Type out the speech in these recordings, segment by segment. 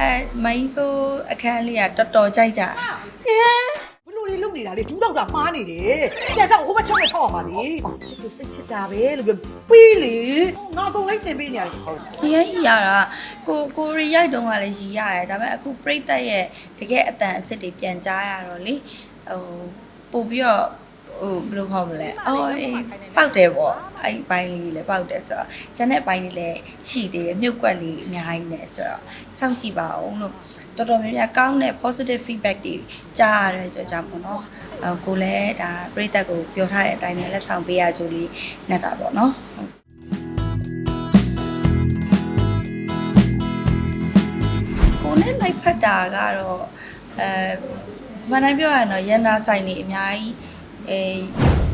အဲမိုင်းဆိုအခန်းလေးကတော်တော်ကြိုက်ကြတာဘလို့လေးလုံနေတာလေဒူးတော့တာမှားနေတယ်ကြက်တော့ဟိုဘက်ချောင်းနဲ့ထောက်အောင်ပါလေချစ်ကိုသိချစ်တာပဲလို့ပြောပြီးလေငါကုံလိုက်တင်ပေးနေရတယ်ဟုတ်အရင်ကြီးရတာကိုကိုရီရိုက်တုန်းကလည်းရီရတယ်ဒါပေမဲ့အခုပြိသက်ရဲ့တကယ်အတန်အစ်စ်တွေပြန်ကြားရတော့လေဟိုပို့ပြီးတော့ ဟိုဘယ်လိုခေါ်မလဲအော်အေးပောက်တယ်ပေါ့အဲ့ဒီဘိုင်းလေးလည်းပောက်တယ်ဆိုတော့ကျန်တဲ့ဘိုင်းလေးလည်းရှိသေးတယ်မြုပ်ကွက်လေးအများကြီးနဲ့ဆိုတော့စောင့်ကြည့်ပါအောင်လို့တော်တော်များများကောင်းတဲ့ positive feedback တွေကြားရတဲ့ကြောင့်ကြောင့်ပေါ့နော်အဲကိုလည်းဒါပြိသက်ကိုပြောထားတဲ့အတိုင်းပဲလက်ဆောင်ပေးရကြလေးနဲ့တာပေါ့နော်ဟုတ်ကိုနဲ့လိုက်ဖက်တာကတော့အဲမန်တိုင်းပြောရရင်တော့ရန်နာဆိုင်နေအများကြီး အဲ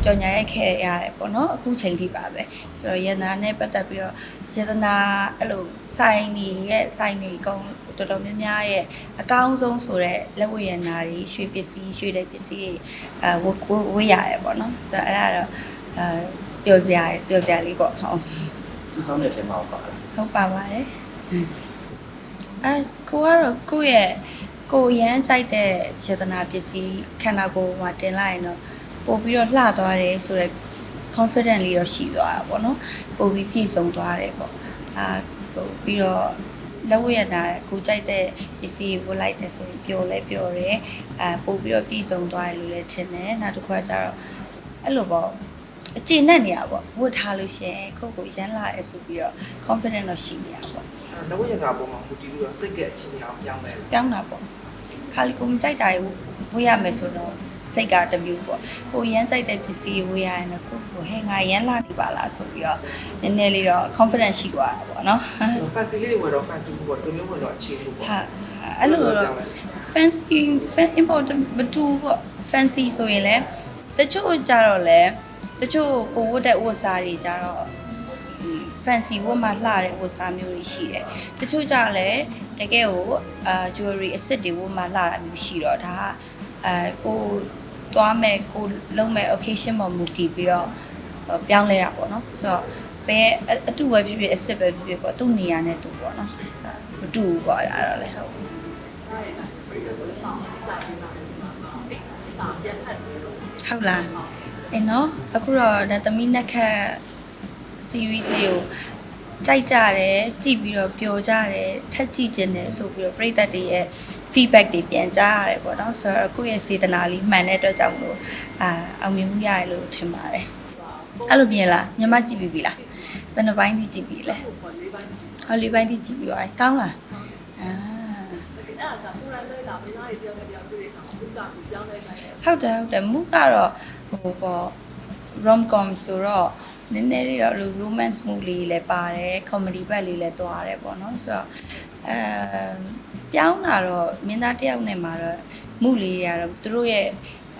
ကြော်ညာရိုက်ခဲ့ရတယ်ပေါ့နော်အခုချိန်ထိပါပဲဆိုတော့ရန်နာနဲ့ပတ်သက်ပြီးတော့ယတနာအဲ့လိုဆိုင်နေရဲ့ဆိုင်နေအကုန်တော်တော်များများရဲ့အကောင်းဆုံးဆိုတော့လက်ဝတ်ရန်နာတွေရွှေပစ္စည်းရွှေတဲ့ပစ္စည်းတွေအဲဝတ်ဝတ်ဝတ်ရတယ်ပေါ့နော်ဆိုတော့အဲ့ဒါတော့အဲပျော်စရာပျော်စရာလေးပေါ့ဟုတ်သူဆောင်တဲ့ထဲမှာပါလားဟုတ်ပါပါတယ်အဲကိုကတော့ကိုယ့်ရဲ့ကိုယ်ရမ်းကြိုက်တဲ့ယတနာပစ္စည်းခန္ဓာကိုယ်မှာတင်လိုက်ရင်တော့ ပို့ပြီးတော့လှသွားတယ်ဆိုတော့ confident လေးတော့ရှိသွားတာပေါ့နော်ပို့ပြီးပြည့်စုံသွားတယ်ပေါ့အာဟိုပြီးတော့လက်ဝတ်ရတာကိုကြိုက်တဲ့ပစ္စည်းကိုလိုက်တယ်ဆိုရင်ပျော်လဲပျော်တယ်အာပို့ပြီးတော့ပြည့်စုံသွားတယ်လို့လည်းထင်တယ်နောက်တစ်ခါကျတော့အဲ့လိုပေါ့အကျင့်နဲ့နေရပေါ့ဝတ်ထားလို့ရှရင်ကိုယ့်ကိုရမ်းလာတယ်ဆိုပြီးတော့ confident တော့ရှိနေရပေါ့နဝရနာပေါ်မှာဟိုတီးပြီးတော့စိတ်ကအချင်းအောင်ပြောင်းလဲပြောင်းတာပေါ့ခါလီကိုမကြိုက်တာကိုဝေးရမယ်ဆိုတော့ စိတ်ကတစ်မျိုးပေါ့ကိုရမ်းကြိုက်တဲ့ပစ္စည်းဝေးရရင်တော့ကိုကိုဟဲငါရမ်းလာနေပါလားဆိုပြီးတော့နည်းနည်းလေးတော့ confidence ရှိသွားတာပေါ့နော် fancy လေးတွေဝယ်တော့ fancy ဘူးပေါ့ဒီမျိုးဝယ်တော့အခြေဘူးပေါ့ဟာအဲ့လိုတော့ fancy fan important မတူပေါ့ fancy ဆိုရင်လည်းတချို့ကြတော့လေတချို့ကိုဝတ်တဲ့ဝတ်စားတွေကြတော့ fancy ဝတ်မှလှတဲ့ဝတ်စားမျိုးတွေရှိတယ်။တချို့ကြလည်းတကယ်ကိုအာ jewelry အစ်စ်တွေဝတ်မှလှတာမျိုးရှိတော့ဒါကအဲကို သွားမဲ့ကိုလုံးမဲ့ occasion ပေါ်မူတည်ပြီးတော့ပြောင်းလဲတာပေါ့နော်။ဆိုတော့ဘယ်အတူပဲဖြစ်ဖြစ်အစ်စ်ပဲဖြစ်ဖြစ်ပေါ့သူ့နေရာနဲ့သူပေါ့နော်။မတူဘူးပေါ့အဲ့ဒါတော့လည်းဟုတ်ဟုတ်လားအင်းနော်အခုတော့ဒါသမီးနှက်ခတ် series လေးကိုကြိုက်ကြတယ်ကြည့်ပြီးတော့ပျော်ကြတယ်ထက်ကြည့်ခြင်းတယ်ဆိုပြီးတော့ပရိသတ်တွေရဲ့ feedback တွေပြန်ကြားရတယ်ပေါ့နော်ဆိုတော့ကိုယ့်ရဲ့စေတနာလေးမှန်တဲ့အတွက်ကြောင့်မလို့အာအောင်မြင်မှုရတယ်လို့ထင်ပါတယ်အဲ့လိုမြင်လားညီမကြည့်ပြီးပြီလားဘယ်နှပိုင်းထိကြည့်ပြီလဲဟောလေးပိုင်းထိကြည့်ပြီးသွားပြီကောင်းလားအာဟုတ်တယ်ဟုတ်တယ်မူကတော့ဟိုပေါ့ rom com ဆိုတော့နည်းနည်းလေးတော့အဲ့လို romance movie လေးလည်းပါတယ် comedy ဘက်လေးလည်းသွားတယ်ပေါ့နော်ဆိုတော့အဲ ပြောင်းတာတော့မင်းသားတစ်ယောက်နဲ့မှာတော့မှုလေးတွေကတော့သူတို့ရဲ့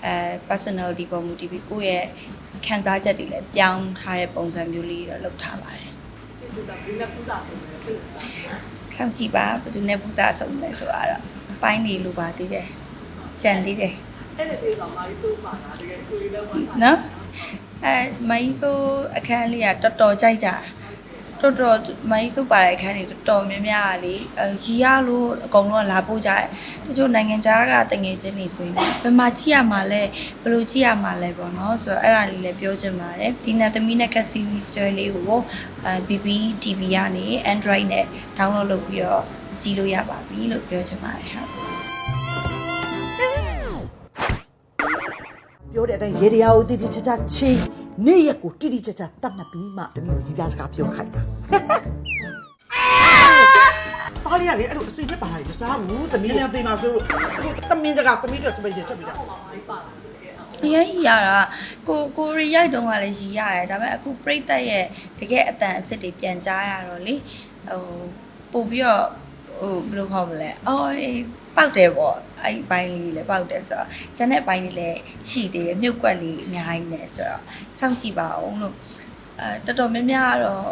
အဲ personality ပေါ်မူတည်ပြီးကိုယ့်ရဲ့ခံစားချက်တွေလည်းပြောင်းထားတဲ့ပုံစံမျိုးလေးတော့လုပ်ထားပါတယ်ဆောက်ကြည့်ပါဘယ်သူနဲ့ပူဇာဆုံးလဲဆိုတော့ပိုင်းနေလို့ပါသေးတယ်ကြံသေးတယ်နော်အဲမိုင်းဆိုအခန်းလေးကတော်တော်ကြိုက်ကြတာ တော်တော်မိုင်းဆိုပါတဲ့အခန်းတွေတော်တော်များများကလေအဲရီရလို့အကုန်လုံးကလာပို့ကြတယ်တချို့နိုင်ငံခြားကတငယ်ချင်းတွေဆိုရင်ဘယ်မှာကြည့်ရမှာလဲဘယ်လိုကြည့်ရမှာလဲပေါ့နော်ဆိုတော့အဲ့ဒါလေးလည်းပြောချင်ပါတယ်ဒီနာသမီးနဲ့က series တွေလေးကိုအဲ BB TV ကနေ Android နဲ့ download လုပ်ပြီးတော့ကြည့်လို့ရပါပြီလို့ပြောချင်ပါတယ်ဟုတ်ပြောတဲ့အတိုင်းရေတရားကိုတိတိကျကျချင်း နေ့ရက်ကိုတိတိကျကျတတ်မှတ်ပြီးမှတမီးကိုကြီးစားစကားပြောခိုင်းတာပါလီရလေအဲ့လိုအစိမ့်နဲ့ပါရီမစားဘူးတမီးလည်းသိမှာဆိုလို့တမင်းတကတမီးတို့စပိတ်ချက်ပြီးတာအရင်ကြီးရတာကိုကိုရီရိုက်တုန်းကလည်းရီရတယ်ဒါပေမဲ့အခုပြိသက်ရဲ့တကယ်အတန်အစ်စ်တွေပြန်ကြားရတော့လေဟိုပို့ပြီးတော့ ဟိုဘယ်လိုခေါ်မလဲအော်အေးပောက်တယ်ပေါ့အဲ့ဒီဘိုင်းလေးလည်းပောက်တယ်ဆိုတော့ကျန်တဲ့ဘိုင်းလေးလည်းရှိသေးတယ်မြုပ်ကွက်လေးအများကြီးနဲ့ဆိုတော့စောင့်ကြည့်ပါအောင်လို့အဲတော်တော်များများကတော့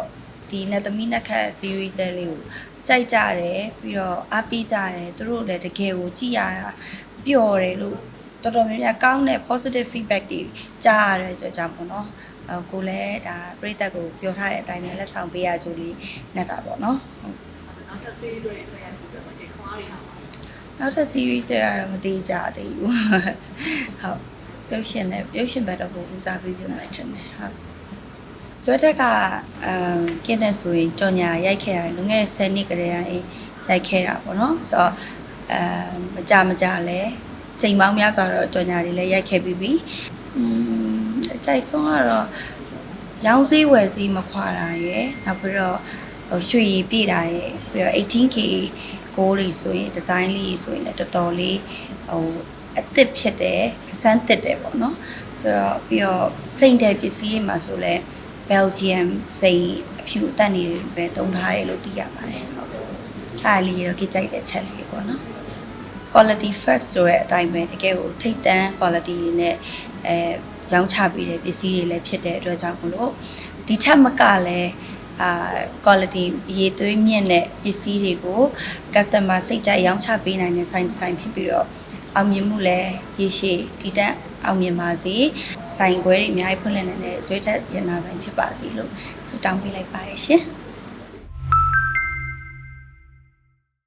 ဒီနတ်သမီးနတ်ခတ် series လေးကိုကြိုက်ကြတယ်ပြီးတော့အားပေးကြတယ်သူတို့လည်းတကယ်ကိုကြည့်ရတာပျော်တယ်လို့တော်တော်များများကောင်းတဲ့ positive feedback တွေကြားရတဲ့ကြောင့်ကြောင့်ပေါ့နော်အဲကိုလည်းဒါပြိသက်ကိုပြောထားတဲ့အတိုင်းပဲလက်ဆောင်ပေးရကြလေးနဲ့တာပေါ့နော် ဟုတ်နောက်ထပ် series တွေကတော့မသေးကြသေးဘူးဟုတ်ရုပ်ရှင်နဲ့ရုပ်ရှင်ဘက်တော့ပိုဦးစားပေးပြမှထင်တယ်ဟုတ်ဇွဲတက်ကအမ်ကင်းတဲ့ဆိုရင်ကြော်ညာရိုက်ခဲ့ရတယ်လွန်ခဲ့တဲ့10နှစ်ကတည်းကအေးရိုက်ခဲ့တာပေါ့နော်ဆိုတော့အမ်မကြမကြလဲချိန်ပေါင်းများစွာတော့ကြော်ညာတွေလည်းရိုက်ခဲ့ပြီးပြီอืมအကြိုက်ဆုံးကတော့ရောင်းစည်းဝယ်စည်းမခွာတာရယ်နောက်ပြီးတော့ ဟိုရွှေရည်ပြည့်တာရယ်ပြီးတော့ 18K ကိုးလေးဆိုရင်ဒီဇိုင်းလေးဆိုရင်လည်းတော်တော်လေးဟိုအစ်စ်ဖြစ်တယ်အစမ်းတစ်တယ်ပေါ့နော်ဆိုတော့ပြီးတော့စိန်တယ်ပစ္စည်းတွေမှာဆိုလဲ Belgium စိန်အဖြူအတက်နေပဲတုံးထားတယ်လို့သိရပါတယ်ဟုတ်အားလေးတော့ကြိုက်တဲ့ချက်လေးပေါ့နော် quality first ဆိုတဲ့အတိုင်းပဲတကယ်ကိုထိတ်တန့် quality တွေနဲ့အဲရောင်းချပေးတဲ့ပစ္စည်းတွေလည်းဖြစ်တဲ့အတွက်ကြောင့်မလို့ဒီထက်မကလည်း အာ quality ရေသွေးမြင့်တဲ့ပစ္စည်းတွေကို customer စိတ်ကြိုက်ရောင်းချပေးနိုင်တဲ့ sign design ဖြစ်ပြီးတော့အောင်မြင်မှုလည်းရေရှည်တည်တံ့အောင်မြင်ပါစေဆိုင်ခွဲတွေအများကြီးဖွင့်လှစ်နေတဲ့ဇွဲထက်ရနာဆိုင်ဖြစ်ပါစေလို့ဆုတောင်းပေးလိုက်ပါတယ်ရှင်။